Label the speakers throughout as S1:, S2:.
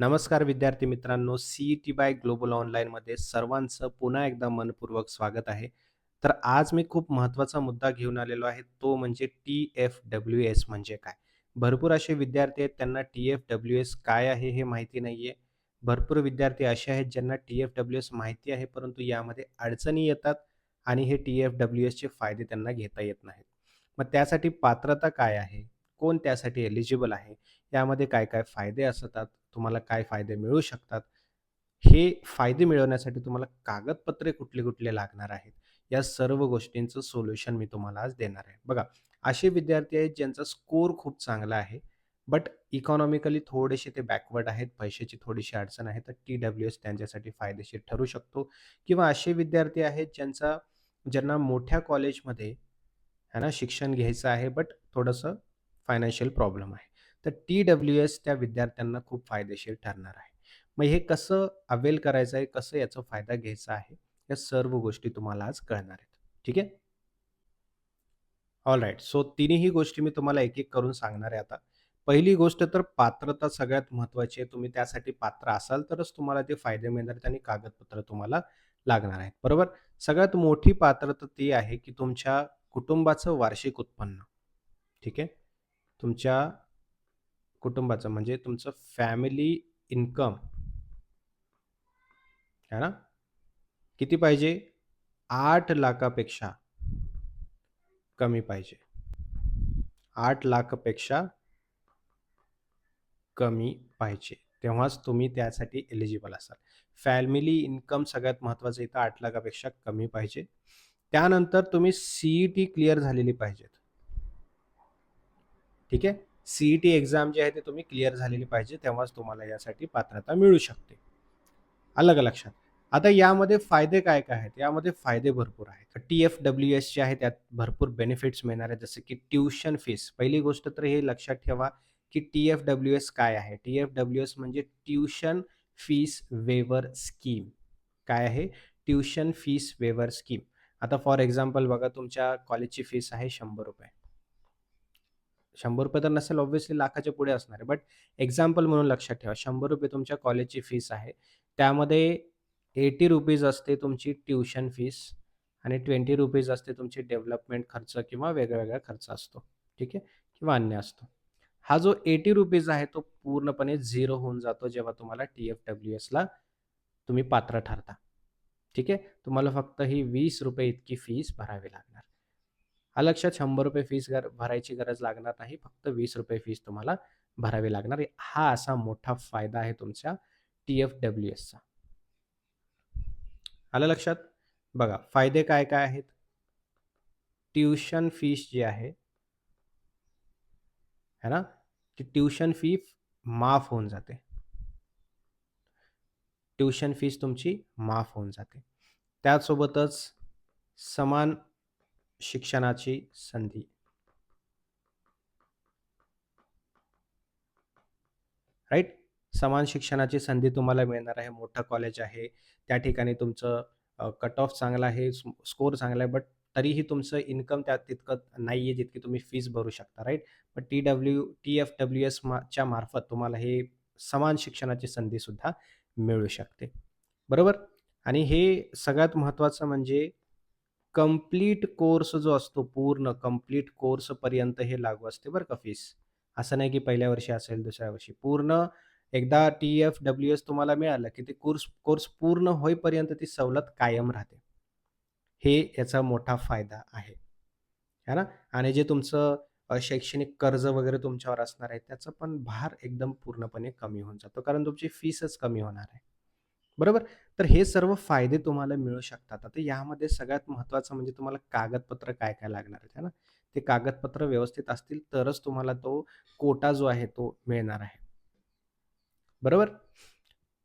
S1: नमस्कार विद्यार्थी मित्रांनो, सी-ई-टी बाय ग्लोबल ऑनलाईनमध्ये सर्वांचं पुन्हा एकदा मनपूर्वक स्वागत आहे. तर आज मी खूप महत्त्वाचा मुद्दा घेऊन आलेलो आहे, तो म्हणजे टी-एफ-डब्ल्यू-एस म्हणजे काय? भरपूर असे विद्यार्थी आहेत, त्यांना टी-एफ-डब्ल्यू-एस काय आहे हे माहिती नाही आहे भरपूर विद्यार्थी असे आहेत, ज्यांना टी-एफ-डब्ल्यू-एस माहिती आहे, परंतु यामध्ये अडचणी येतात आणि हे टी-एफ-डब्ल्यू-एसचे फायदे त्यांना घेता येत नाहीत. मग त्यासाठी पात्रता काय आहे? कोण त्यासाठी एलिजिबल आहे? यामध्ये काय-काय फायदे असतात? तुम्हाला काय फायदे मिळू शकतात? हे फायदे मिळवण्यासाठी तुम्हाला कागदपत्रे कुठले-कुठले लागणार आहेत? या सर्व गोष्टींचं सोल्युशन मी तुम्हाला आज देणार आहे. बघा, असे विद्यार्थी आहेत ज्यांचा स्कोर खूप चांगला आहे, बट इकॉनॉमिकली थोडेसे ते बॅकवर्ड आहेत, पैशाची थोडीशी अडचण आहे, तर टी-डब्ल्यू-एस त्यांच्यासाठी फायदेशीर ठरू शकतो किंवा असे विद्यार्थी आहेत ज्यांचा ज्यांना मोठ्या कॉलेजमध्ये आहे ना, शिक्षण घ्यायचं आहे, बट थोडंसं फायनान्शियल प्रॉब्लेम आहे. तर टी-डब्ल्यू-एस त्या विद्यार्थ्यांना खूप फायदेशीर ठरणार आहे. मग हे कसं अवेल करायचं आहे, कसं याचा फायदा घ्यायचा आहे, या सर्व गोष्टी तुम्हाला आज कळणार आहेत. ठीक आहे? ऑलराइट. सो तिन्हीही गोष्टी मी तुम्हाला एक-एक करून सांगणार आहे आता. पहिली गोष्ट तर पात्रता सगळ्यात महत्त्वाची आहे. तुम्ही त्यासाठी पात्र असाल तरच तुम्हाला ते फायदे मिळणार आहेत आणि कागदपत्र तुम्हाला लागणार आहेत. बरोबर? सगळ्यात मोठी पात्रता ती आहे, की तुमच्या कुटुंबाचं वार्षिक उत्पन्न. ठीक आहे? तुमच्या कुटुंबाचं म्हणजे तुमचं फॅमिली इन्कम है ना? किती पाहिजे? आठ लाखापेक्षा कमी पाहिजे. आठ लाखापेक्षा कमी पाहिजे. तेव्हाच तुम्ही त्यासाठी एलिजिबल असाल. फॅमिली इन्कम सगळ्यात महत्त्वाचं इथं आठ लाखापेक्षा कमी पाहिजे. त्यानंतर तुम्ही सीईटी क्लिअर झालेली पाहिजेत. ठीक आहे? सी-ई-टी एक्झाम जी आहे ते तुम्ही क्लिअर झालेली पाहिजे. तेव्हाच तुम्हाला यासाठी पात्रता मिळू शकते. आलं का लक्षात? आता यामध्ये फायदे काय-काय आहेत? यामध्ये फायदे भरपूर आहेत. टी-एफ-डब्ल्यू-एस जे आहे त्यात भरपूर बेनिफिट्स मिळणार आहेत. जसं की ट्युशन फीस. पहिली गोष्ट तर हे लक्षात ठेवा, की टी-एफ-डब्ल्यू-एस काय आहे? टी-एफ-डब्ल्यू-एस म्हणजे ट्युशन फीस वेवर स्कीम. काय आहे? Tuition fees waiver scheme. आता फॉर एक्झाम्पल बघा तुमच्या कॉलेजची फीस आहे शंभर रुपये शंभर रुपये तर नसेल ऑब्व्हियसली लाखाच्या पुढे असणार आहे. बट एक्झाम्पल म्हणून लक्षात ठेवा. ₹100 तुमच्या कॉलेजची फीस आहे. त्यामध्ये ₹80 असते तुमची ट्युशन फीस आणि ₹20 असते तुमची डेव्हलपमेंट खर्च किंवा वेगळा-वेगळा खर्च असतो. ठीक आहे? किंवा अन्य असतो. हा जो ₹80 आहे तो पूर्णपणे झिरो होऊन जातो जेव्हा तुम्हाला टी-एफ-डब्ल्यू-एसला तुम्ही पात्र ठरता. ठीक आहे? तुम्हाला फक्त ही ₹20 इतकी फीस भरावी लागणार. अलक्षात लक्षात? ₹100 फीस गर भरायची गरज लागणार नाही. फक्त ₹20 फीस तुम्हाला भरावी लागणार हा असा मोठा फायदा आहे तुमच्या टी-एफ-डब्ल्यू-एसचा. आलं लक्षात? बघा फायदे काय-काय आहेत? ट्युशन फीस जी आहे है ना? ती ट्युशन फी माफ होऊन जाते. ट्युशन फीस तुमची माफ होऊन जाते. त्यासोबतच समान शिक्षणाची संधी. राईट समान शिक्षणाची संधी तुम्हाला मिळणार आहे. मोठं कॉलेज आहे. त्या ठिकाणी तुमचं कट ऑफ चांगला आहे, स्कोर चांगला आहे, बट तरीही तुमचं इन्कम त्यात तितकं नाही आहे जितकी तुम्ही फीज भरू शकता. राईट पण टी-डब्ल्यू टी-एफ-डब्ल्यू-एस मा च्या मार्फत तुम्हाला हे समान शिक्षणाची संधीसुद्धा मिळू शकते. बरोबर? आणि हे सगळ्यात महत्त्वाचं म्हणजे कंप्लीट कोर्स जो असतो पूर्ण कंप्लीट कोर्सपर्यंत हे लागू असते बरं का फीस. असं नाही की पहिल्या वर्षी असेल, दुसऱ्या वर्षी. पूर्ण एकदा टी-एफ-डब्ल्यू-एस तुम्हाला मिळालं, की ते कोर्स कोर्स पूर्ण होईपर्यंत ती सवलत कायम राहते. हे याचा मोठा फायदा आहे. है ना? आणि जे तुमचं शैक्षणिक कर्ज वगैरे तुमच्यावर असणार आहे, त्याचा पण भार एकदम पूर्णपणे कमी होऊन जातो. कारण तुमची फीसच कमी होणार आहे. बरोबर? तर हे सर्व फायदे तुम्हाला मिळू शकतात. आता यामध्ये सगळ्यात महत्त्वाचं म्हणजे तुम्हाला कागदपत्र काय-काय लागणार आहेत, है ना? ते कागदपत्र व्यवस्थित असतील तरच तुम्हाला तो कोटा जो आहे तो मिळणार आहे. बरोबर?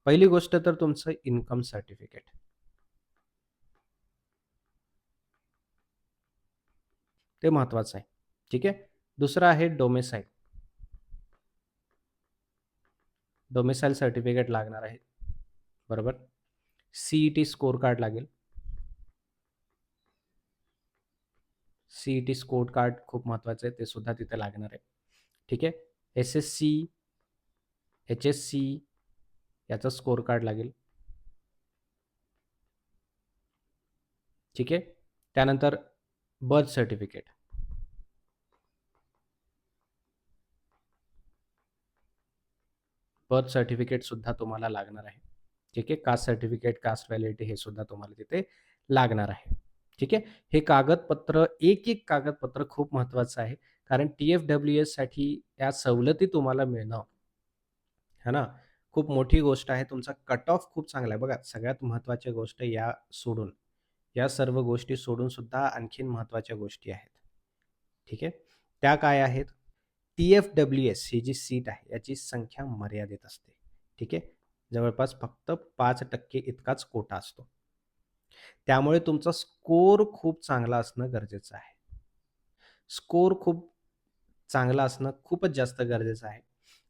S1: पहिली गोष्ट तर तुमचं इन्कम सर्टिफिकेट. ते महत्त्वाचं आहे. ठीक आहे? दुसरं आहे डोमेसाईल. डोमेसाईल सर्टिफिकेट लागणार आहे. बरोबर? C E T score card लागेल. C E T score card खूप महत्वाचं आहे. ते सुद्धा तिथे लागणार आहे. ठीक आहे? एस-एस-सी, एच-एस-सी याचा स्कोर कार्ड लागेल ठीक आहे त्यानंतर बर्थ सर्टिफिकेट बर्थ सर्टिफिकेट सुद्धा तुम्हाला लागणार आहे ठीक आहे? कास्ट सर्टिफिकेट कास्ट व्हॅलिडिटी हे सुद्धा तुम्हाला तिथे लागणार आहे. ठीक आहे? हे कागदपत्र एक एक कागदपत्र खूप महत्त्वाचं आहे. कारण टी एफ डब्ल्यू एससाठी त्या सवलती तुम्हाला मिळणं है ना? खूप मोठी गोष्ट आहे. तुमचा कट ऑफ खूप चांगला आहे. बघा सगळ्यात महत्वाची गोष्ट या सोडून या सर्व गोष्टी सोडून सुद्धा आणखीन महत्त्वाच्या गोष्टी आहेत. ठीक आहे? त्या काय आहेत? टी एफ डब्ल्यू एस ही जी सीट आहे याची संख्या मर्यादित असते. ठीक आहे? जवळपास फक्त पाच टक्के इतकाच कोटा असतो. त्यामुळे तुमचा स्कोर खूप चांगला असणं गरजेचं आहे. स्कोर खूप चांगला असणं खूपच जास्त गरजेचं आहे.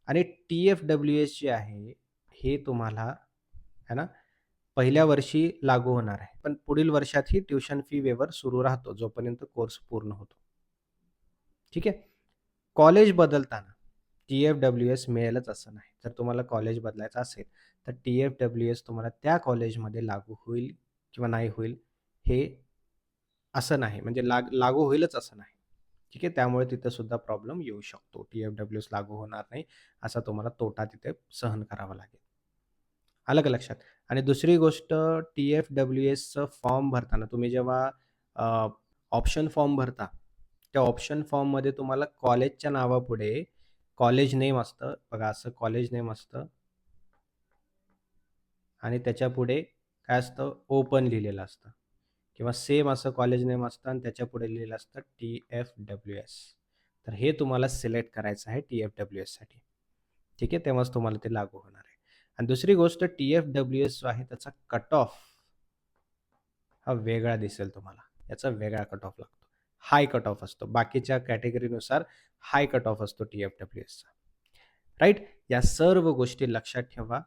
S1: आणि टी एफ डब्ल्यू एस जे आहे हे तुम्हाला है ना पहिल्या वर्षी लागू होणार आहे. पण पुढील वर्षात ही ट्युशन फी वेवर सुरू राहतो जोपर्यंत कोर्स पूर्ण होतो. ठीक आहे? कॉलेज बदलताना टी एफ डब्ल्यू एस मिळेलच असं नाही. जर तुम्हाला कॉलेज बदलायचं असेल तर टी एफ डब्ल्यू एस तुम्हाला त्या कॉलेजमध्ये लागू होईल किंवा नाही होईल हे असं नाही. म्हणजे लाग लागू होईलच असं नाही. ठीक आहे? त्यामुळे तिथं सुद्धा प्रॉब्लेम येऊ शकतो. टी एफ डब्ल्यू एस लागू होणार नाही असा तुम्हाला तोटा तिथे सहन करावा लागेल. आलं का लक्षात? आणि दुसरी गोष्ट टी एफ डब्ल्यू एसचं फॉर्म भरताना तुम्ही जेव्हा ऑप्शन फॉर्म भरता त्या ऑप्शन फॉर्ममध्ये तुम्हाला कॉलेजच्या नावापुढे कॉलेज नेम असतं बघा असं कॉलेज नेम असतं आणि त्याच्या पुढे काय असतं? ओपन लिहिलेलं असतं. किंवा सेम असं कॉलेज नेम असतं आणि त्याच्या पुढे लिहिलेलं असतं टी एफ डब्ल्यू एस तर हे तुम्हाला सिलेक्ट करायचं आहे टी एफ डब्ल्यू एससाठी ठीक आहे? तेव्हाच तुम्हाला ते लागू होणार आहे. आणि दुसरी गोष्ट टी एफ डब्ल्यू एस जो आहे त्याचा कट ऑफ हा वेगळा दिसेल तुम्हाला. याचा वेगळा कट ऑफ लागतो. हाय कट ऑफ असतो. बाकीच्या कॅटेगरीनुसार हाय कट ऑफ असतो टी एफ डब्ल्यू एसचा राईट या सर्व गोष्टी लक्षात ठेवा.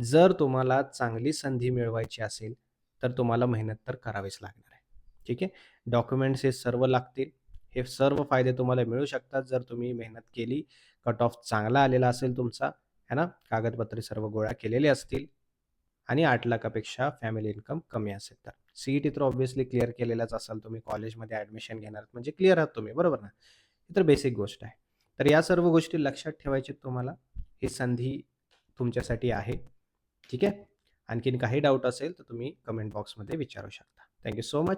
S1: जर तुम्हाला चांगली संधी मिळवायची असेल तर तुम्हाला मेहनत तर करावीच लागणार आहे. ठीक आहे? डॉक्युमेंट्स हे सर्व लागतील. हे सर्व फायदे तुम्हाला मिळू शकतात जर तुम्ही मेहनत केली. कट ऑफ चांगला आलेला असेल तुमचा है ना? कागदपत्रे सर्व गोळा केलेले असतील. आणि आठ लाखापेक्षा फॅमिली इन्कम कमी असेल तर. सी ई टी तर ऑब्व्हियसली क्लिअर केलेलाच असाल तुम्ही. कॉलेजमध्ये ॲडमिशन घेणार म्हणजे क्लिअर आहात तुम्ही बरोबर ना? ही तर बेसिक गोष्ट आहे. तर या सर्व गोष्टी लक्षात ठेवायची तुम्हाला. ही संधी तुमच्यासाठी आहे. ठीक आहे? आणखीन काही डाऊट असेल तर तुम्ही कमेंट बॉक्समध्ये विचारू शकता. Thank you so much